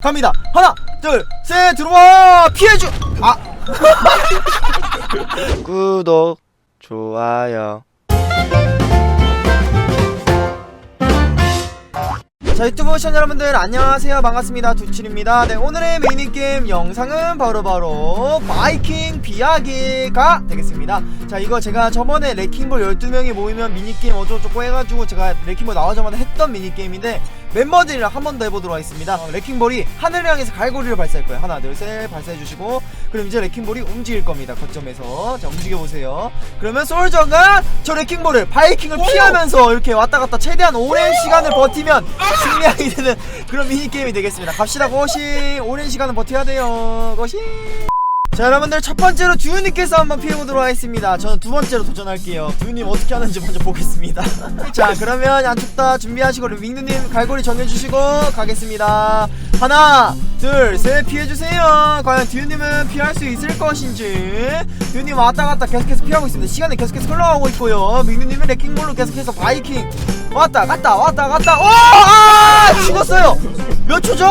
갑니다. 하나, 둘, 셋, 들어와! 피해주! 아! 구독, 좋아요. 자, 유튜브 시청자 여러분들 안녕하세요. 반갑습니다. 두칠입니다. 네, 오늘의 미니게임 영상은 바로 바로 바이킹 비하기가 되겠습니다. 자, 이거 제가 저번에 레킹볼 12명이 모이면 미니게임 어쩌고저쩌고 해가지고 제가 레킹볼 나오자마자 했던 미니게임인데 멤버들이랑 한 번 더 해보도록 하겠습니다. 어, 레킹볼이 하늘을 향해서 갈고리를 발사할 거예요. 하나, 둘, 셋 발사해주시고 그럼 이제 레킹볼이 움직일 겁니다. 거점에서. 자, 움직여보세요. 그러면 솔저가 저 레킹볼을 바이킹을 피하면서 이렇게 왔다 갔다 최대한 오랜 시간을 버티면 승리하게 되는 그런 미니게임이 되겠습니다. 갑시다, 고시. 오랜 시간은 버텨야 돼요. 고시. 자 여러분들 첫 번째로 듀우님께서 한번 피해보도록 하겠습니다. 저는 두 번째로 도전할게요. 듀우님 어떻게 하는지 먼저 보겠습니다. 자 그러면 양쪽 다 준비하시고 윙누님 갈고리 정해주시고 가겠습니다. 하나 둘 셋 피해주세요. 과연 듀우님은 피할 수 있을 것인지. 듀우님 왔다갔다 계속해서 피하고 있습니다. 시간이 계속해서 흘러가고 있고요. 윙누님은 레킹볼로 계속해서 바이킹. 왔다 갔다 왔다 갔다. 오! 아! 죽었어요. 몇 초죠?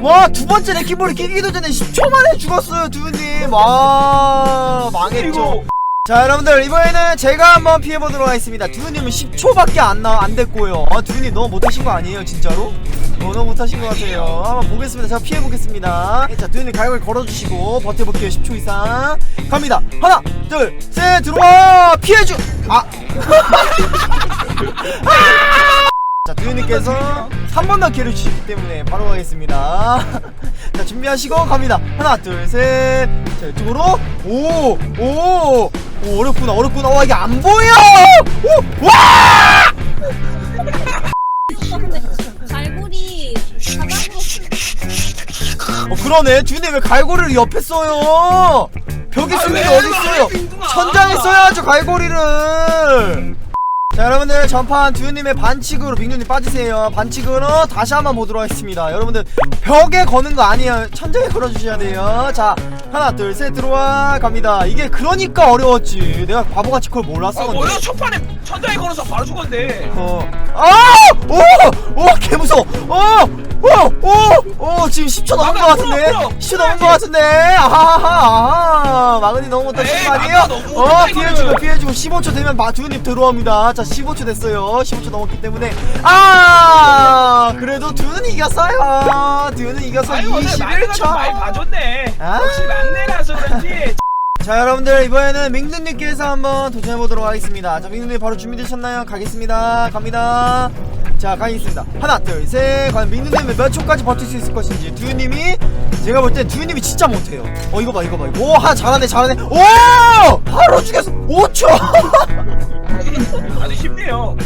와 두 번째 레킹볼이 끼기도 전에 10초 만에 죽었어요 두우님. 와 망했죠. 자 여러분들 이번에는 제가 한번 피해보도록 하겠습니다. 두우님은 10초밖에 안, 나, 안 됐고요. 아 두우님 너무 못하신 거 아니에요 진짜로? 어, 너무 못하신 것 같아요. 한번 보겠습니다. 제가 피해보겠습니다. 자 두우님 가격을 걸어주시고 버텨볼게요 10초 이상. 갑니다. 하나 둘 셋 들어와! 피해주! 아! 자, 두 유님께서 한 번 더 기회를 주셨기 때문에 바로 가겠습니다. 자, 준비하시고 갑니다. 하나, 둘, 셋. 자, 이쪽으로. 오, 오, 오, 어렵구나, 어렵구나. 와, 이게 안 보여! 오, 와! 근데 갈고리 바닥으로 어, 그러네. 두유님 왜 갈고리를 옆에 써요? 벽에 쓰는 게 어딨어요? 천장에 써야죠, 갈고리를. 자 여러분들 전판 두유님의 반칙으로 빅누님 빠지세요 반칙으로 다시 한번 보도록 하겠습니다 여러분들 벽에 거는 거 아니에요 천장에 걸어주셔야 돼요 자 하나 둘 셋 들어와 갑니다 이게 그러니까 어려웠지 내가 바보같이 그걸 몰랐어 아 근데 뭐야 첫판에 천장에 걸어서 바로 죽었네 어. 아! 오! 오! 개무서워! 어! 오! 오! 오! 지금 10초 넘은 것 막아, 같은데? 풀어, 풀어. 10초 넘은 것 같은데? 아하하! 너무 에이, 거 아니에요? 어! 피해주고. 피해주고, 15초 되면 마두님 들어옵니다. 자, 15초 됐어요. 15초 넘었기 때문에. 아! 그래도 두는 이겼어요. 두는 이겨서 아유 오늘 막내가 21초. 봐줬네 아. 역시 막내라서 그런지 자, 여러분들, 이번에는 민누님께서 한번 도전해보도록 하겠습니다. 자, 민누님 바로 준비되셨나요? 가겠습니다. 갑니다. 자, 가겠습니다. 하나, 둘, 셋. 과연 민누님은 몇 초까지 버틸 수 있을 것인지. 두유님이, 제가 볼 때 두유님이 진짜 못해요. 어, 이거 봐, 이거 봐. 오, 하, 잘하네, 잘하네. 오! 바로 죽였어. 5초! 아주 쉽네요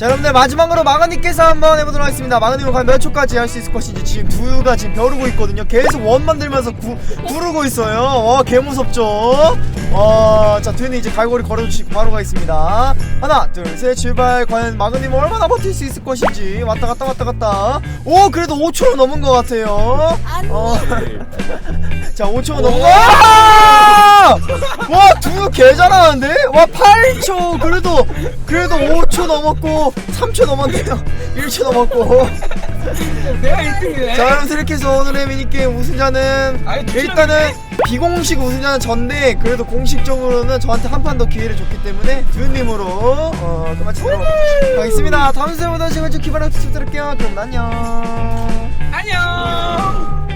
자, 여러분들, 마지막으로 마가님께서 한번 해보도록 하겠습니다. 마가님은 과연 몇 초까지 할 수 있을 것인지. 지금 두유가 지금 벼르고 있거든요. 계속 원 만들면서 구, 구르고 있어요. 어, 개 무섭죠? 어, 자, 두유님 이제 갈고리 걸어주시고 바로 가겠습니다. 하나, 둘, 셋, 출발. 과연 마가님은 얼마나 버틸 수 있을 것인지. 왔다 갔다 왔다 갔다. 오, 그래도 5초 넘은 것 같아요. 어. 자, 5초 넘은 거. 와! 와, 두유 개 잘하는데? 와, 8초. 그래도, 그래도 5초 넘었고, 3초 넘었네요. 1초 넘었고. 내가 1등이네 자, 여러분, 이렇게 해서 오늘의 미니게임 우승자는, 아니, 일단은, 비공식 우승자는 전데, 그래도 공식적으로는 저한테 한 판 더 기회를 줬기 때문에, 두유님으로, 어, 그만치도록 하겠습니다. 다음 주에 보다 제가 좀 기발하게 부탁드릴게요. 그럼 안녕. 안녕